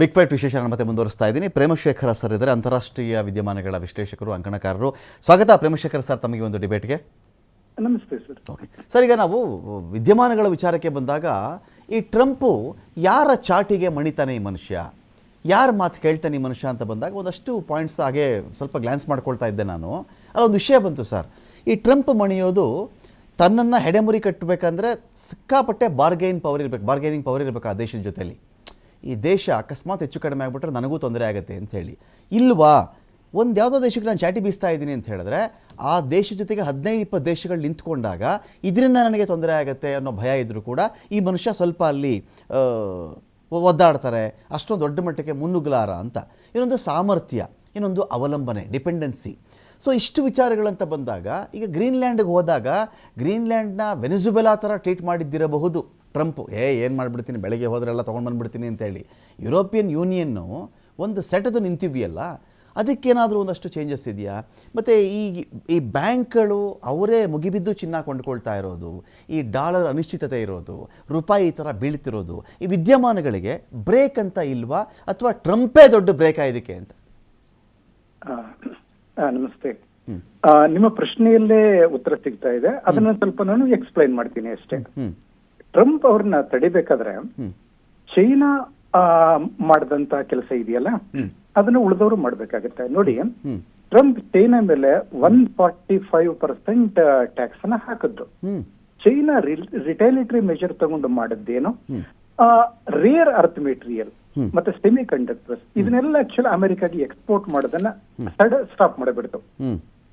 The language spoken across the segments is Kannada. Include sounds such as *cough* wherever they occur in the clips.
ಬಿಗ್ ಫೈಟ್ ವಿಶೇಷ ನಾನು ಮತ್ತೆ ಮುಂದುವರಿಸ್ತಾ ಇದ್ದೀನಿ. ಪ್ರೇಮಶೇಖರ ಸರ್ ಇದ್ದಾರೆ. ಅಂತಾರಾಷ್ಟ್ರೀಯ ವಿದ್ಯಮಾನಗಳ ವಿಶ್ಲೇಷಕರು ಅಂಕಣಕಾರರು. ಸ್ವಾಗತ ಪ್ರೇಮಶೇಖರ ಸರ್ ತಮಗೆ ಒಂದು ಡಿಬೇಟ್ಗೆ ನಮಸ್ತೆ ಸರ್ ಓಕೆ ಸರ್ ಈಗ ನಾವು ವಿದ್ಯಮಾನಗಳ ವಿಚಾರಕ್ಕೆ ಬಂದಾಗ ಈ ಟ್ರಂಪು ಯಾರ ಚಾಟಿಗೆ ಮಣಿತಾನೆ ಈ ಮನುಷ್ಯ? ಯಾರ ಮಾತು ಕೇಳ್ತಾನೆ ಈ ಮನುಷ್ಯ ಅಂತ ಬಂದಾಗ ಒಂದಷ್ಟು ಪಾಯಿಂಟ್ಸ್ ಹಾಗೆ ಸ್ವಲ್ಪ ಗ್ಲ್ಯಾನ್ಸ್ ಮಾಡ್ಕೊಳ್ತಾ ಇದ್ದೆ ನಾನು. ಅಲ್ಲೊಂದು ವಿಷಯ ಬಂತು ಸರ್ ಈ ಟ್ರಂಪ್ ಮಣಿಯೋದು ತನ್ನನ್ನು ಹೆಡೆಮುರಿ ಕಟ್ಟಬೇಕಂದ್ರೆ ಸಿಕ್ಕಾಪಟ್ಟೆ ಬಾರ್ಗೈನ್ ಪವರ್ ಇರಬೇಕು ಬಾರ್ಗೈನಿಂಗ್ ಪವರ್ ಇರಬೇಕು ಆ ದೇಶದ ಜೊತೆಲಿ. ಈ ದೇಶ ಅಕಸ್ಮಾತ್ ಹೆಚ್ಚು ಕಡಿಮೆ ಆಗಿಬಿಟ್ರೆ ನನಗೂ ತೊಂದರೆ ಆಗುತ್ತೆ ಅಂತ ಹೇಳಿ. ಇಲ್ವಾ? ಒಂದು ಯಾವುದೋ ದೇಶಕ್ಕೆ ನಾನು ಚಾಟಿ ಬೀಸ್ತಾ ಇದ್ದೀನಿ ಅಂತ ಹೇಳಿದ್ರೆ, ಆ ದೇಶ ಜೊತೆಗೆ ಹದಿನೈದು, ಇಪ್ಪತ್ತು ದೇಶಗಳು ನಿಂತ್ಕೊಂಡಾಗ ಇದರಿಂದ ನನಗೆ ತೊಂದರೆ ಆಗುತ್ತೆ ಅನ್ನೋ ಭಯ ಇದ್ದರೂ ಕೂಡ ಈ ಮನುಷ್ಯ ಸ್ವಲ್ಪ ಅಲ್ಲಿ ಒದ್ದಾಡ್ತಾರೆ, ಅಷ್ಟೊಂದು ದೊಡ್ಡ ಮಟ್ಟಕ್ಕೆ ಮುನ್ನುಗ್ಲಾರ ಅಂತ. ಇನ್ನೊಂದು ಸಾಮರ್ಥ್ಯ. ಇನ್ನೊಂದು ಅವಲಂಬನೆ ಡಿಪೆಂಡೆನ್ಸಿ ಸೊ ಇಷ್ಟು ವಿಚಾರಗಳಂತ ಬಂದಾಗ, ಈಗ ಗ್ರೀನ್ಲ್ಯಾಂಡ್ಗೆ ಹೋದಾಗ ಗ್ರೀನ್ಲ್ಯಾಂಡ್ನ ವೆನಿಜುಬೆಲಾ ಥರ ಟ್ರೀಟ್ ಮಾಡಿದ್ದಿರಬಹುದು ಟ್ರಂಪು ಏ, ಏನು ಮಾಡಿಬಿಡ್ತೀನಿ, ಬೆಳಗ್ಗೆ ಹೋದ್ರೆಲ್ಲ ತೊಗೊಂಡು ಬಂದುಬಿಡ್ತೀನಿ ಅಂತೇಳಿ ಯುರೋಪಿಯನ್ ಯೂನಿಯನ್ನು ಒಂದು ಸೆಟದು ನಿಂತಿವೆಯಲ್ಲ ಅದಕ್ಕೇನಾದರೂ ಒಂದಷ್ಟು ಚೇಂಜಸ್ ಇದೆಯಾ? ಮತ್ತು ಈ ಈ ಬ್ಯಾಂಕ್ಗಳು ಅವರೇ ಮುಗಿಬಿದ್ದು ಚಿನ್ನ ಕೊಂಡ್ಕೊಳ್ತಾ ಇರೋದು, ಈ ಡಾಲರ್ ಅನಿಶ್ಚಿತತೆ ಇರೋದು, ರೂಪಾಯಿ ಈ ಥರ ಬೀಳ್ತಿರೋದು, ಈ ವಿದ್ಯಮಾನಗಳಿಗೆ ಬ್ರೇಕ್ ಅಂತ ಇಲ್ವಾ? ಅಥವಾ ಟ್ರಂಪೇ ದೊಡ್ಡ ಬ್ರೇಕ್ ಇದಕ್ಕೆ ಅಂತ? ನಮಸ್ತೆ. ಆ, ನಿಮ್ಮ ಪ್ರಶ್ನೆಯಲ್ಲೇ ಉತ್ತರ ಸಿಗ್ತಾ ಇದೆ. ಅದನ್ನ ಸ್ವಲ್ಪ ನಾನು ಎಕ್ಸ್ಪ್ಲೈನ್ ಮಾಡ್ತೀನಿ ಅಷ್ಟೇ. ಟ್ರಂಪ್ ಅವ್ರನ್ನ ತಡಿಬೇಕಾದ್ರೆ ಚೈನಾ ಆ, ಮಾಡಿದಂತ ಕೆಲಸ ಇದೆಯಲ್ಲ? ಅದನ್ನ ಉಳಿದವರು ಮಾಡ್ಬೇಕಾಗತ್ತೆ. ನೋಡಿ ಟ್ರಂಪ್ ಚೈನಾ ಮೇಲೆ one forty five percent tax ಅನ್ನ ಹಾಕದ್ದು ಚೈನಾ ರಿಟೈಲಿಟರಿ ಮೆಜರ್ ತಗೊಂಡು ಮಾಡಿದ್ದೇನು. Rare earth material. ಮತ್ತೆ ಸೆಮಿ ಕಂಡಕ್ಟರ್ಸ್ ಇದನ್ನೆಲ್ಲ ಆಕ್ಚುಲಿ ಅಮೆರಿಕಾಗೆ ಎಕ್ಸ್ಪೋರ್ಟ್ ಮಾಡೋದನ್ನ ಸಡ ಸ್ಟಾಪ್ ಮಾಡಿಬಿಡ್ತು.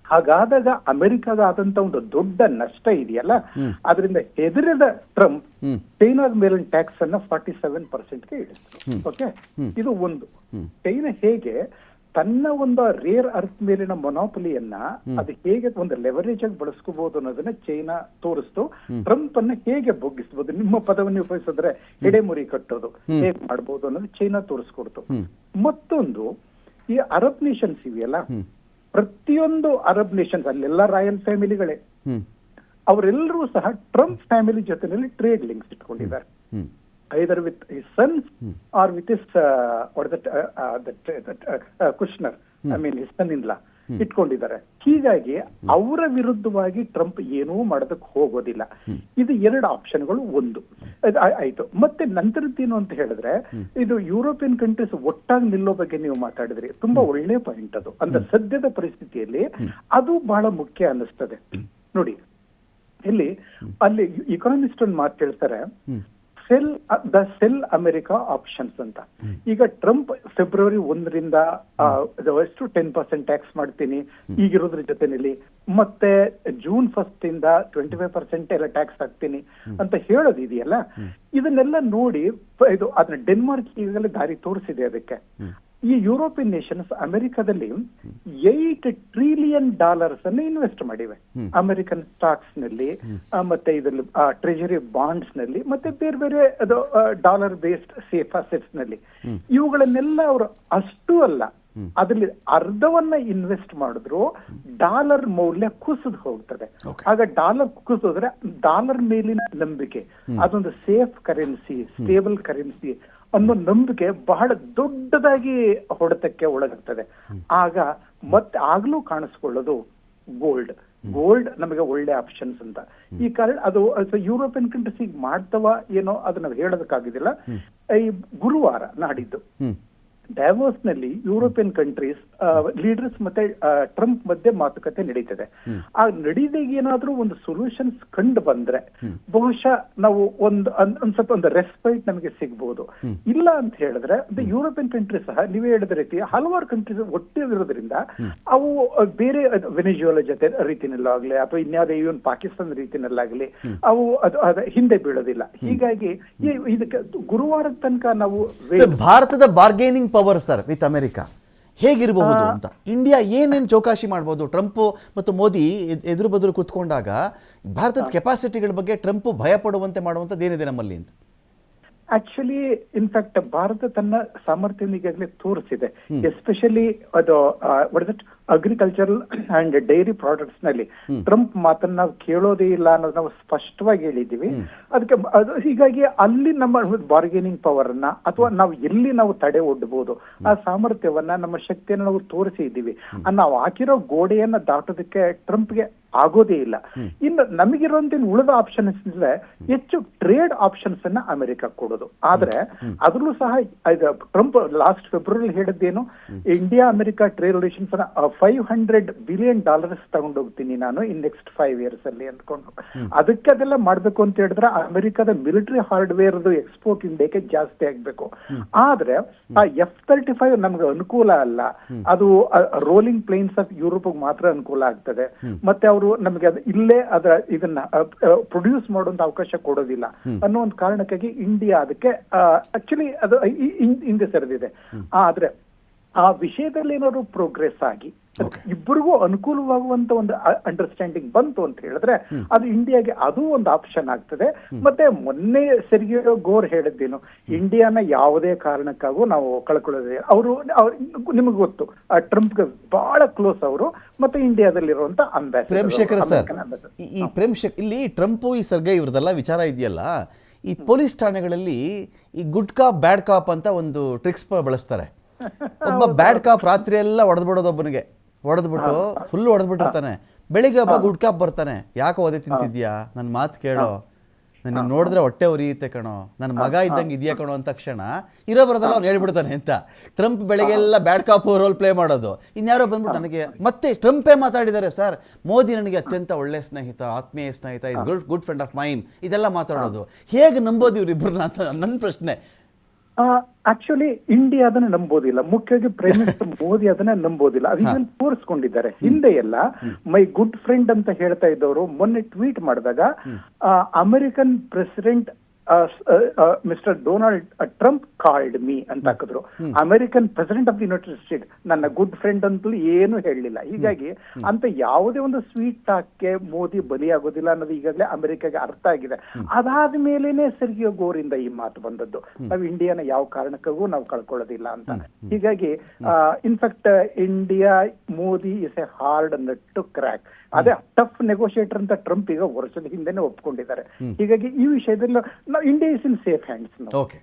ಹಾಗಾದಾಗ ಅಮೆರಿಕದ ಆದಂತ ಒಂದು ದೊಡ್ಡ ನಷ್ಟ ಇದೆಯಲ್ಲ? ಅದರಿಂದ ಹೆದರಿದ ಟ್ರಂಪ್. ಚೈನಾದ ಮೇಲಿನ ಟ್ಯಾಕ್ಸ್ ಅನ್ನ ಫಾರ್ಟಿ ಸೆವೆನ್ ಪರ್ಸೆಂಟ್ಗೆ ಇಳಿಸಿದ್ರು ಓಕೆ ಇದು ಒಂದು. ಚೈನಾ ಹೇಗೆ ತನ್ನ ಒಂದು ರೇರ್ ಅರ್ತ್ ಮೇಲಿನ ಮೊನಾಪಲಿಯನ್ನ ಅದು ಹೇಗೆ ಒಂದು ಲೆವರೇಜ್ ಆಗಿ ಬಳಸ್ಕೋಬಹುದು ಅನ್ನೋದನ್ನ ಚೈನಾ ತೋರಿಸ್ತು. ಟ್ರಂಪ್ ಅನ್ನ ಹೇಗೆ ಬೊಗ್ಗಿಸಬಹುದು ನಿಮ್ಮ ಪದವನ್ನು ಉಪಯೋಗಿಸಿದ್ರೆ ಎಡೆಮುರಿ ಕಟ್ಟೋದು. ಹೇಗೆ ಮಾಡಬಹುದು ಅನ್ನೋದು ಚೈನಾ ತೋರಿಸ್ಕೊಡ್ತು. ಮತ್ತೊಂದು ಈ ಅರಬ್ ನೇಷನ್ಸ್ ಇವೆಯಲ್ಲ? ಪ್ರತಿಯೊಂದು ಅರಬ್ ನೇಷನ್ಸ್ ಅಲ್ಲೆಲ್ಲ ರಾಯಲ್ ಫ್ಯಾಮಿಲಿಗಳೇ ಅವರೆಲ್ಲರೂ ಸಹ ಟ್ರಂಪ್ ಫ್ಯಾಮಿಲಿ ಜೊತೆಯಲ್ಲಿ ಟ್ರೇಡ್ ಲಿಂಕ್ಸ್ ಇಟ್ಕೊಂಡಿದ್ದಾರೆ. ಹ್ಞೂ uh, that, uh, that are with Kushner, hmm. I mean his son in law ಇಟ್ಕೊಂಡಿದ್ದಾರೆ. ಹೀಗಾಗಿ ಅವರ ವಿರುದ್ಧವಾಗಿ ಟ್ರಂಪ್ ಏನೂ ಮಾಡೋದಕ್ಕೆ ಹೋಗೋದಿಲ್ಲ. ಇದು ಎರಡು ಆಪ್ಷನ್ಗಳು. ಒಂದು ಆಯ್ತು. ಮತ್ತೆ ನಂತರದ್ದೇನು ಅಂತ ಹೇಳಿದ್ರೆ ಇದು ಯುರೋಪಿಯನ್ ಕಂಟ್ರೀಸ್ ಒಟ್ಟಾಗಿ ನಿಲ್ಲೋ ಬಗ್ಗೆ ನೀವು ಮಾತಾಡಿದ್ರಿ. ತುಂಬಾ ಒಳ್ಳೆ ಪಾಯಿಂಟ್ ಅದು. ಅಂದ್ರೆ ಸದ್ಯದ ಪರಿಸ್ಥಿತಿಯಲ್ಲಿ ಅದು ಬಹಳ ಮುಖ್ಯ ಅನ್ನಿಸ್ತದೆ. ನೋಡಿ ಇಲ್ಲಿ ಅಲ್ಲಿ ಇಕಾನಮಿಸ್ಟ್ ಒಂದು ಮಾತು ಹೇಳ್ತಾರೆ. Sell the sell America options ಅಂತ. ಈಗ ಟ್ರಂಪ್ ಫೆಬ್ರವರಿ ಒಂದರಿಂದ ಎಷ್ಟು ಟೆನ್ ಪರ್ಸೆಂಟ್ ಟ್ಯಾಕ್ಸ್ ಮಾಡ್ತೀನಿ ಈಗಿರೋದ್ರ ಜೊತೆನಲ್ಲಿ. ಮತ್ತೆ ಜೂನ್ ಫಸ್ಟ್ ಇಂದ ಟ್ವೆಂಟಿ ಫೈವ್ ಪರ್ಸೆಂಟ್ ಎಲ್ಲ ಟ್ಯಾಕ್ಸ್ ಹಾಕ್ತೀನಿ ಅಂತ ಹೇಳೋದಿದೆಯಲ್ಲ ಇದನ್ನೆಲ್ಲ ನೋಡಿ ಇದು ಅದನ್ನ ಡೆನ್ಮಾರ್ಕ್ ಈಗಾಗಲೇ ದಾರಿ ತೋರಿಸಿದೆ ಅದಕ್ಕೆ. ಈ ಯುರೋಪಿಯನ್ ನೇಷನ್ಸ್ ಅಮೆರಿಕದಲ್ಲಿ ಏಟ್ ಟ್ರಿಲಿಯನ್ ಡಾಲರ್ಸ್ ಅನ್ನು ಇನ್ವೆಸ್ಟ್ ಮಾಡಿವೆ. ಅಮೆರಿಕನ್ ಸ್ಟಾಕ್ಸ್ನಲ್ಲಿ ಮತ್ತೆ ಇದರಲ್ಲಿ ಟ್ರೆಜರಿ ಬಾಂಡ್ಸ್ನಲ್ಲಿ ಮತ್ತೆ ಬೇರೆ ಬೇರೆ ಅದು ಡಾಲರ್ ಬೇಸ್ಡ್ ಸೇಫ್ ಅಸೆಟ್ಸ್ನಲ್ಲಿ ಇವುಗಳನ್ನೆಲ್ಲ ಅವರು ಅಷ್ಟು ಅಲ್ಲ. ಅದರಲ್ಲಿ ಅರ್ಧವನ್ನ ಇನ್ವೆಸ್ಟ್ ಮಾಡಿದ್ರು ಡಾಲರ್ ಮೌಲ್ಯ ಕುಸಿದು ಹೋಗ್ತದೆ. ಆಗ ಡಾಲರ್ ಕುಸಿದ್ರೆ ಡಾಲರ್ ಮೇಲಿನ ನಂಬಿಕೆ ಅದೊಂದು ಸೇಫ್ ಕರೆನ್ಸಿ ಸ್ಟೇಬಲ್ ಕರೆನ್ಸಿ ಅನ್ನೋ ನಂಬಿಕೆ ಬಹಳ ದೊಡ್ಡದಾಗಿ ಹೊಡೆತಕ್ಕೆ ಒಳಗಾಗ್ತದೆ. ಆಗ ಮತ್ತೆ ಆಗ್ಲೂ ಕಾಣಿಸ್ಕೊಳ್ಳೋದು ಗೋಲ್ಡ್ ಗೋಲ್ಡ್ ನಮಗೆ ಒಳ್ಳೆ ಆಪ್ಷನ್ಸ್ ಅಂತ. ಈ ಕಾರಣ ಅದು ಯುರೋಪಿಯನ್ ಕಂಟ್ರೀಸ್ ಈಗ ಮಾಡ್ತವ ಏನೋ ಅದನ್ನ ಹೇಳೋದಕ್ಕಾಗಿದಿಲ್ಲ ಈ ಗುರುವಾರ ನಾಡಿದ್ದು. ನಲ್ಲಿ ಯುರೋಪಿಯನ್ ಕಂಟ್ರೀಸ್ ಲೀಡರ್ಸ್ ಮತ್ತೆ ಟ್ರಂಪ್ ಮಧ್ಯೆ ಮಾತುಕತೆ ನಡೀತದೆ. ಆ ನಡೀದಾಗ ಏನಾದ್ರೂ ಒಂದು ಸೊಲ್ಯೂಷನ್ಸ್ ಕಂಡು ಬಂದ್ರೆ ಬಹುಶಃ ನಾವು ಒಂದು ಒಂದ್ ಒಂದ್ ಸ್ವಲ್ಪ ಒಂದು ರೆಸ್ಪೈಟ್ ನಮಗೆ ಸಿಗ್ಬಹುದು ಇಲ್ಲ ಅಂತ ಹೇಳಿದ್ರೆ ಯುರೋಪಿಯನ್ ಕಂಟ್ರೀಸ್ ಸಹ ನೀವೇ ಹೇಳಿದ ರೀತಿ ಹಲವಾರು ಕಂಟ್ರೀಸ್ ಒಟ್ಟಿರೋದ್ರಿಂದ ಅವು ಬೇರೆ ವೆನಿಜುವಲ ಜೊತೆ ರೀತಿನಲ್ಲಾಗ್ಲಿ ಅಥವಾ ಇನ್ಯಾವುದೇ ಇವನ್ ಪಾಕಿಸ್ತಾನ ರೀತಿನಲ್ಲಾಗ್ಲಿ ಅವು ಹಿಂದೆ ಬೀಳೋದಿಲ್ಲ. ಹೀಗಾಗಿ ಇದಕ್ಕೆ ಗುರುವಾರದ ತನಕ ನಾವು ಭಾರತದ bargaining power sir with America. ಹೇಗಿರಬಹುದು ಅಂತ. ಇಂಡಿಯಾ ಏನೇನು ಚೌಕಾಶಿ ಮಾಡಬಹುದು ಟ್ರಂಪ್ ಮತ್ತು ಮೋದಿ ಎದ್- ಎದುರು ಬದುರು ಕೂತ್ಕೊಂಡಾಗ ಭಾರತದ ಕೆಪಾಸಿಟಿಗಳ ಬಗ್ಗೆ ಟ್ರಂಪ್ ಭಯ ಪಡುವಂತೆ ಮಾಡುವಂಥದ್ದು ಏನಿದೆ ನಮ್ಮಲ್ಲಿ ಅಂತ? ಆಕ್ಚುಲಿ ಇನ್ಫ್ಯಾಕ್ಟ್ ಭಾರತ ತನ್ನ ಸಾಮರ್ಥ್ಯ ಈಗಾಗಲೇ ತೋರಿಸಿದೆ ಎಸ್ಪೆಷಲಿ ಅದು ಒಡದಟ್ ಅಗ್ರಿಕಲ್ಚರಲ್ ಅಂಡ್ ಡೈರಿ ಪ್ರಾಡಕ್ಟ್ಸ್ನಲ್ಲಿ ಟ್ರಂಪ್ ಮಾತನ್ನ ನಾವು ಕೇಳೋದೇ ಇಲ್ಲ ಅನ್ನೋದು ನಾವು ಸ್ಪಷ್ಟವಾಗಿ ಹೇಳಿದ್ದೀವಿ. ಅದಕ್ಕೆ ಹೀಗಾಗಿ ಅಲ್ಲಿ ನಮ್ಮ ಬಾರ್ಗೇನಿಂಗ್ ಪವರ್ ಅನ್ನ ಅಥವಾ ನಾವು ಎಲ್ಲಿ ನಾವು ತಡೆ ಒಡ್ಡಬಹುದು ಆ ಸಾಮರ್ಥ್ಯವನ್ನ ನಮ್ಮ ಶಕ್ತಿಯನ್ನ ನಾವು ತೋರಿಸಿದ್ದೀವಿ ಇದ್ದೀವಿ. ನಾವು ಹಾಕಿರೋ ಗೋಡೆಯನ್ನ ದಾಟೋದಕ್ಕೆ ಟ್ರಂಪ್ಗೆ ಆಗೋದೇ ಇಲ್ಲ. ಇನ್ನು ನಮಗಿರುವಂತ ಉಳಿದ ಆಪ್ಷನ್ಸ್ ಅಂದ್ರೆ ಹೆಚ್ಚು ಟ್ರೇಡ್ ಆಪ್ಷನ್ಸ್ ಅನ್ನ ಅಮೆರಿಕ ಕೊಡೋದು. ಆದ್ರೆ ಅದ್ರಲ್ಲೂ ಸಹ ಟ್ರಂಪ್ ಲಾಸ್ಟ್ ಫೆಬ್ರವರಿ ಹೇಳಿದ್ದೇನು India America trade relations five hundred billion dollars ತಗೊಂಡೋಗ್ತೀನಿ ನಾನು ಇನ್ ನೆಕ್ಸ್ಟ್ ಫೈವ್ ಇಯರ್ಸ್ ಅಲ್ಲಿ ಅಂದ್ಕೊಂಡು. ಅದಕ್ಕೆ ಅದೆಲ್ಲ ಮಾಡ್ಬೇಕು ಅಂತ ಹೇಳಿದ್ರೆ ಅಮೆರಿಕದ ಮಿಲಿಟರಿ ಹಾರ್ಡ್ವೇರ್ ಎಕ್ಸ್ಪೋರ್ಟ್ ಇಂಡಿಯಾಕ್ಕೆ ಜಾಸ್ತಿ ಆಗ್ಬೇಕು. ಆದ್ರೆ ಆ ಎಫ್ ತರ್ಟಿ ಫೈವ್ ನಮ್ಗೆ ಅನುಕೂಲ ಅಲ್ಲ. ಅದು ರೋಲಿಂಗ್ ಪ್ಲೇನ್ಸ್ ಆಫ್ ಯುರೋಪ್ ಮಾತ್ರ ಅನುಕೂಲ ಆಗ್ತದೆ. ಮತ್ತೆ ಅವರು ನಮಗೆ ಅದು ಇಲ್ಲೇ ಅದರ ಇದನ್ನ ಪ್ರೊಡ್ಯೂಸ್ ಮಾಡುವಂತ ಅವಕಾಶ ಕೊಡೋದಿಲ್ಲ. ಅನ್ನೋ ಒಂದು ಕಾರಣಕ್ಕಾಗಿ ಇಂಡಿಯಾ ಅದಕ್ಕೆ ಆಕ್ಚುಲಿ ಅದು ಹಿಂದೆ ಸರಿದಿದೆ. ಆದ್ರೆ ಆ ವಿಷಯದಲ್ಲಿ ಏನಾದ್ರು ಪ್ರೋಗ್ರೆಸ್ ಆಗಿ ಇಬ್ಬರಿಗೂ ಅನುಕೂಲವಾಗುವಂತ ಒಂದು ಅಂಡರ್ಸ್ಟ್ಯಾಂಡಿಂಗ್ ಬಂತು ಅಂತ ಹೇಳಿದ್ರೆ ಅದು ಇಂಡಿಯಾಗೆ ಅದು ಒಂದು ಆಪ್ಷನ್ ಆಗ್ತದೆ. ಮತ್ತೆ ಮೊನ್ನೆ ಸೆರ್ಗಿಯೋ ಗೋರ್ ಹೇಳಿದ್ದೇನು ಇಂಡಿಯಾನ ಯಾವುದೇ ಕಾರಣಕ್ಕಾಗೂ ನಾವು ಕಳ್ಕೊಳ್ಳೋದೇ ಅವರು ನಿಮಗೆ ಗೊತ್ತು ಟ್ರಂಪ್ ಬಹಳ ಕ್ಲೋಸ್ ಅವರು ಮತ್ತೆ ಇಂಡಿಯಾದಲ್ಲಿರುವಂತ ಪ್ರೇಮ್ ಶೇಖರ್ ಸರ್ ಅಂಬಾಸಿಡರ್ ಈ- ಈ ಪ್ರೇಮ್ ಶೇಖರ್ ಇಲ್ಲಿ ಟ್ರಂಪ್ ಈ ಸರ್ಗೆ ಇವ್ರದೆಲ್ಲ ವಿಚಾರ ಇದೆಯಲ್ಲ ಈ ಪೊಲೀಸ್ ಠಾಣೆಗಳಲ್ಲಿ ಈ ಗುಡ್ ಕಾಪ್ ಬ್ಯಾಡ್ ಕಾಪ್ ಅಂತ ಒಂದು ಟ್ರಿಕ್ಸ್ ಬಳಸ್ತಾರೆ. *laughs* ಒಬ್ಬ ಬ್ಯಾಡ್ ಕಾಪ್ ರಾತ್ರಿ ಎಲ್ಲ ಒಡೆದ್ಬಿಡೋದು ಒಬ್ಬನಿಗೆ. ಹೊಡೆದ್ಬಿಟ್ಟು ಫುಲ್ ಹೊಡೆದ್ಬಿಟ್ಟಿರ್ತಾನೆ ಬೆಳಿಗ್ಗೆ ಒಬ್ಬ ಗುಡ್ ಕಾಪ್ ಬರ್ತಾನೆ. ಯಾಕೆ ಓದೆ ತಿಂತಿದ್ಯಾ? ನನ್ನ ಮಾತು ಕೇಳೋ. ನನ್ನ ನೋಡಿದ್ರೆ ಹೊಟ್ಟೆ ಉರಿಯುತ್ತೆ ಕಣೋ. ನನ್ನ ಮಗ ಇದ್ದಂಗೆ ಇದೆಯಾ ಕಣೋ ಅಂತ ತಕ್ಷಣ ಇರೋ ಬರೋದಲ್ಲ ಅವ್ನು ಹೇಳ್ಬಿಡ್ತಾನೆ ಅಂತ. ಟ್ರಂಪ್ ಬೆಳಗ್ಗೆ ಎಲ್ಲ ಬ್ಯಾಡ್ ಕಾಪ್ ರೋಲ್ ಪ್ಲೇ ಮಾಡೋದು. ಇನ್ಯಾರೋ ಬಂದ್ಬಿಟ್ಟು ನನಗೆ ಮತ್ತೆ ಟ್ರಂಪೇ ಮಾತಾಡಿದ್ದಾರೆ ಸರ್. ಮೋದಿ ನನಗೆ ಅತ್ಯಂತ ಒಳ್ಳೆ ಸ್ನೇಹಿತ ಆತ್ಮೀಯ ಸ್ನೇಹಿತ is good good friend of mine ಇದೆಲ್ಲ ಮಾತಾಡೋದು. ಹೇಗೆ ನಂಬೋದು ಇವ್ರಿಬ್ಬರನ್ನ ಅಂತ ನನ್ನ ಪ್ರಶ್ನೆ. ಆಕ್ಚುಲಿ ಇಂಡಿಯಾ ಅದನ್ನ ನಂಬೋದಿಲ್ಲ. ಮುಖ್ಯವಾಗಿ ಪ್ರೈಮ್ ಮಿನಿಸ್ಟರ್ *laughs* ಮೋದಿ ಅದನ್ನ ನಂಬೋದಿಲ್ಲ. ಅದನ್ನ ತೋರಿಸ್ಕೊಂಡಿದ್ದಾರೆ. ಹಿಂದೆ ಎಲ್ಲ ಮೈ ಗುಡ್ ಫ್ರೆಂಡ್ ಅಂತ ಹೇಳ್ತಾ ಇದ್ದವರು ಮೊನ್ನೆ ಟ್ವೀಟ್ ಮಾಡಿದಾಗ American president mister Donald Trump called me ಅಂತ ಹಾಕಿದ್ರು. American president of the United State ನನ್ನ ಗುಡ್ ಫ್ರೆಂಡ್ ಅಂತಲೂ ಏನು ಹೇಳಲಿಲ್ಲ ಹೀಗಾಗಿ ಅಂತ ಯಾವುದೇ ಒಂದು ಸ್ವೀಟ್ ಟಾಕ್ಗೆ ಮೋದಿ ಬಲಿಯಾಗೋದಿಲ್ಲ ಅನ್ನೋದು ಈಗಾಗಲೇ ಅಮೆರಿಕಾಗೆ ಅರ್ಥ ಆಗಿದೆ. ಅದಾದ ಮೇಲೇನೆ ಸರ್ಗಿಯ ಗೋರಿಂದ ಈ ಮಾತು ಬಂದದ್ದು. ನಾವು ಇಂಡಿಯಾನ ಯಾವ ಕಾರಣಕ್ಕೂ ನಾವು ಕಳ್ಕೊಳ್ಳೋದಿಲ್ಲ ಅಂತ. ಹೀಗಾಗಿ in fact India Modi is a hard nut to crack. ಅದೇ ಟಫ್ ನೆಗೋಷಿಯೇಟರ್ ಅಂತ ಟ್ರಂಪ್ ಈಗ ವರ್ಷದ ಹಿಂದೆನೆ ಒಪ್ಕೊಂಡಿದ್ದಾರೆ. ಹೀಗಾಗಿ ಈ ವಿಷಯದಲ್ಲಿ ನಾವು India is in safe hands okay